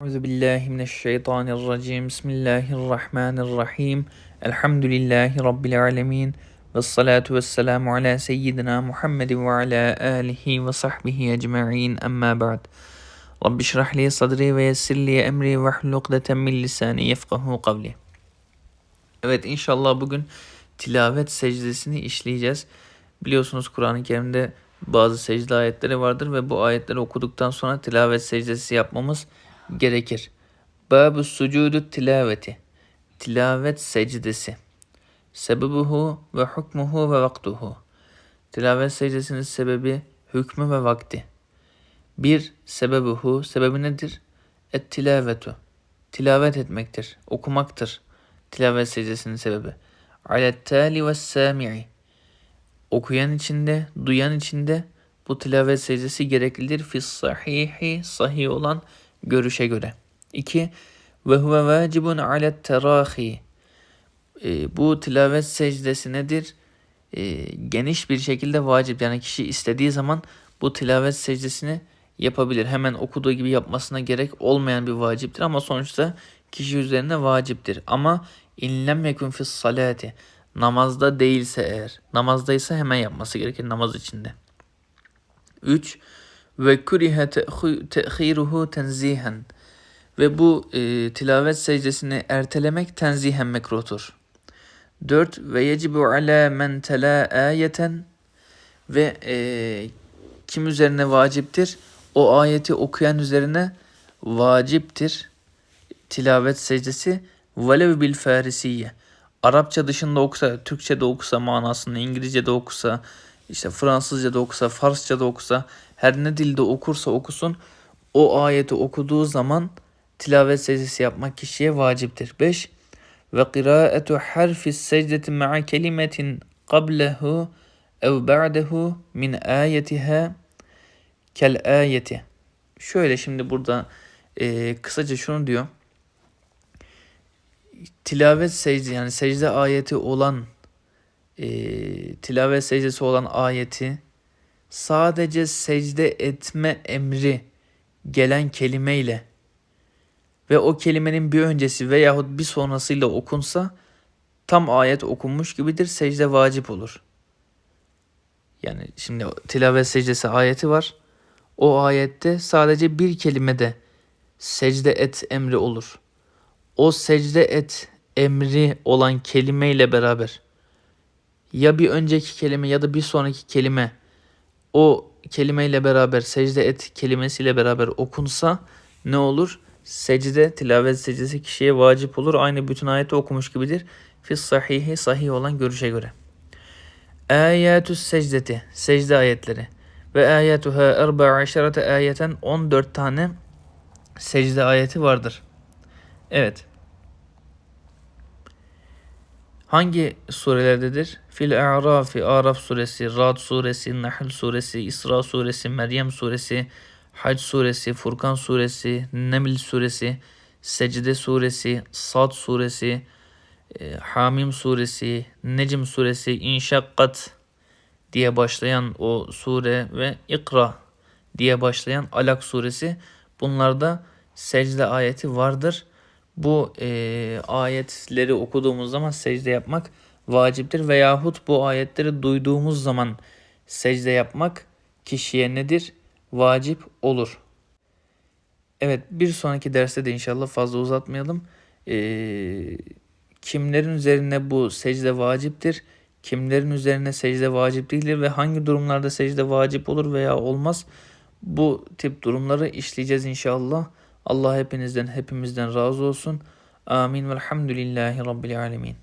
Euzu. Bismillahirrahmanirrahim. Elhamdülillahi rabbil alamin. Ves salatu vesselamu ala seyyidina Muhammed ve ala alihi ve sahbihi ecmaîn. Amma ba'd. Rabbi şrah sadri ve yessir li emri ve hlul ukdeten min lisani yefkahu kavli. Evet inşallah bugün tilavet secdesini işleyeceğiz. Biliyorsunuz Kur'an-ı Kerim'de bazı secde ayetleri vardır ve bu ayetleri okuduktan sonra tilavet secdesi yapmamız gerekir. Babu sucudu tilaveti. Tilavet secdesi. Sebebuhu ve hukmuhu ve vaktuhu. Tilavet secdesinin sebebi, hükmü ve vakti. Bir, sebebuhu, sebebi nedir? Et tilavetu. Tilavet etmektir, okumaktır. Tilavet secdesinin sebebi. Alet tali ve sami'i. Okuyan içinde, duyan içinde bu tilavet secdesi gereklidir. Fis sahihi, sahih olan görüşe göre. 2. Ve huve vacibun alet terahi. E, bu tilavet secdesi nedir? E, geniş bir şekilde vacip. Yani kişi istediği zaman bu tilavet secdesini yapabilir. Hemen okuduğu gibi yapmasına gerek olmayan bir vaciptir ama sonuçta kişi üzerine vaciptir. Ama inlem yekun fis salati namazda değilse eğer namazdaysa hemen yapması gerekir namaz içinde. 3 ve kurihe te'khiruhu tenzihen ve bu e, tilavet secdesini ertelemek tenzihen mekruhtur. 4 ve yecibu ala men tela ayeten ve e, kim üzerine vaciptir? O ayeti okuyan üzerine vaciptir. Tilavet secdesi velev bil farisiye. Arapça dışında okusa, Türkçe de okusa manasını, İngilizce de okusa, işte Fransızca da okusa, Farsça da okusa, her ne dilde okursa okusun o ayeti okuduğu zaman tilavet secdesi yapmak kişiye vaciptir. 5. Ve kıraetu harfi secdeti ma'a kelimetin qablehu ev ba'dehu min ayetiha kel ayeti. Şöyle şimdi burada e, kısaca şunu diyor. Tilavet secde yani secde ayeti olan e, tilavet secdesi olan ayeti sadece secde etme emri gelen kelimeyle ve o kelimenin bir öncesi veyahut bir sonrasıyla okunsa tam ayet okunmuş gibidir. Secde vacip olur. Yani şimdi tilavet secdesi ayeti var. O ayette sadece bir kelimede secde et emri olur. O secde et emri olan kelimeyle beraber ya bir önceki kelime ya da bir sonraki kelime o kelimeyle beraber secde et kelimesiyle beraber okunsa ne olur? Secde, tilavet secdesi kişiye vacip olur. Aynı bütün ayeti okumuş gibidir. Fis sahihi sahih olan görüşe göre. Ayetü secdeti, secde ayetleri. Ve ayetuha erba aşerete ayeten 14 tane secde ayeti vardır. Evet. Hangi surelerdedir? Fil A'rafi, Araf suresi, Rad suresi, Nahl suresi, İsra suresi, Meryem suresi, Hac suresi, Furkan suresi, Neml suresi, Secde suresi, Sad suresi, e, Hamim suresi, Necm suresi, İnşakkat diye başlayan o sure ve İkra diye başlayan Alak suresi bunlarda secde ayeti vardır bu e, ayetleri okuduğumuz zaman secde yapmak vaciptir. Veyahut bu ayetleri duyduğumuz zaman secde yapmak kişiye nedir? Vacip olur. Evet bir sonraki derste de inşallah fazla uzatmayalım. Ee, kimlerin üzerine bu secde vaciptir? Kimlerin üzerine secde vacip değildir ve hangi durumlarda secde vacip olur veya olmaz? Bu tip durumları işleyeceğiz inşallah. Allah hepinizden hepimizden razı olsun. Amin velhamdülillahi rabbil alemin.